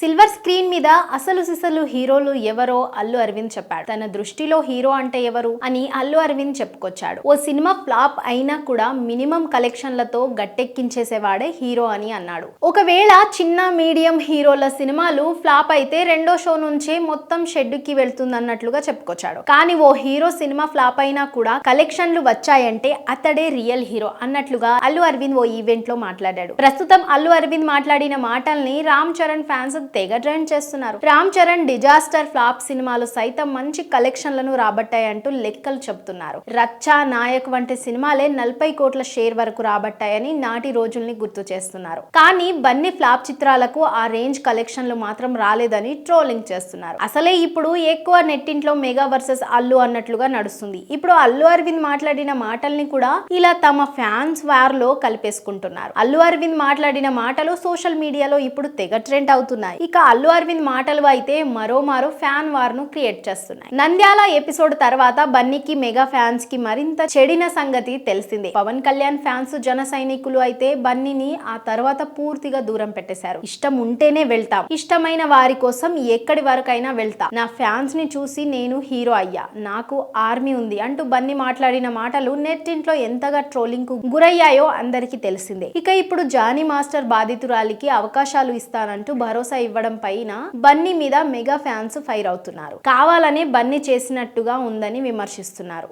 Silver screen మీద అసలు సిసలు హీరోలు ఎవరో అల్లు అరవింద్ చెప్పాడు. తన దృష్టిలో హీరో అంటే ఎవరు అని అల్లు అరవింద్ చెప్పుకొచ్చాడు. ఓ సినిమా ఫ్లాప్ అయినా కూడా మినిమం కలెక్షన్లతో గట్టెక్కించేసేవాడే హీరో అని అన్నాడు. ఒకవేళ చిన్న మీడియం హీరోల సినిమాలు ఫ్లాప్ అయితే రెండో షో నుంచే మొత్తం షెడ్కి వెళ్తుంది అన్నట్లుగా చెప్పుకొచ్చాడు. కానీ ఓ హీరో సినిమా ఫ్లాప్ అయినా కూడా కలెక్షన్లు వచ్చాయంటే అతడే రియల్ హీరో అన్నట్లుగా అల్లు అరవింద్ ఓ ఈవెంట్లో మాట్లాడాడు. ప్రస్తుతం అల్లు అరవింద్ మాట్లాడిన మాటల్ని రామ్ చరణ్ ఫ్యాన్స్ తెగ ట్రెండ్ చేస్తున్నారు. రామ్ చరణ్ డిజాస్టర్ ఫ్లాప్ సినిమాలు సైతం మంచి కలెక్షన్లను రాబట్టాయంటూ లెక్కలు చెబుతున్నారు. రచ్చా నాయక్ వంటి సినిమాలే నలభై కోట్ల షేర్ వరకు రాబట్టాయని నాటి రోజుల్ని గుర్తు చేస్తున్నారు. కానీ బన్నీ ఫ్లాప్ చిత్రాలకు ఆ రేంజ్ కలెక్షన్లు మాత్రం రాలేదని ట్రోలింగ్ చేస్తున్నారు. అసలే ఇప్పుడు ఎక్కువ నెట్టింట్లో మెగా వర్సెస్ అల్లు అన్నట్లుగా నడుస్తుంది. ఇప్పుడు అల్లు అరవింద్ మాట్లాడిన మాటల్ని కూడా ఇలా తమ ఫ్యాన్స్ వార్లో కలిపేసుకుంటున్నారు. అల్లు అరవింద్ మాట్లాడిన మాటలు సోషల్ మీడియాలో ఇప్పుడు తెగ ట్రెండ్ అవుతున్నాయి. ఇక అల్లు అరవింద్ మాటలు అయితే మరోమారు ఫ్యాన్ వార్ను క్రియేట్ చేస్తున్నాయి. నంద్యాల ఎపిసోడ్ తర్వాత బన్నీకి మెగా ఫ్యాన్స్కి మరింత చెడిన సంగతి తెలిసిందే. పవన్ కళ్యాణ్ ఫ్యాన్స్ జన సైనికులు అయితే బన్నీని ఆ తర్వాత పూర్తిగా దూరం పెట్టేశారు. ఇష్టం ఉంటేనే వెళ్తాం. ఇష్టమైన వారి కోసం ఎక్కడి వరకైనా వెళ్తా. నా ఫ్యాన్స్ని చూసి నేను హీరో అయ్యా. నాకు ఆర్మీ ఉంది అంటూ బన్నీ మాట్లాడిన మాటలు నెట్టింట్లో ఎంతగా ట్రోలింగ్కు గురయ్యాయో అందరికీ తెలిసిందే. ఇక ఇప్పుడు జానీ మాస్టర్ బాధితురాలికి అవకాశాలు ఇస్తానంటూ భరోసా ఇవ్వడం పైన బన్నీ మీద మెగా ఫ్యాన్స్ ఫైర్ అవుతున్నారు. కావాలనే బన్నీ చేసినట్టుగా ఉందని విమర్శిస్తున్నారు.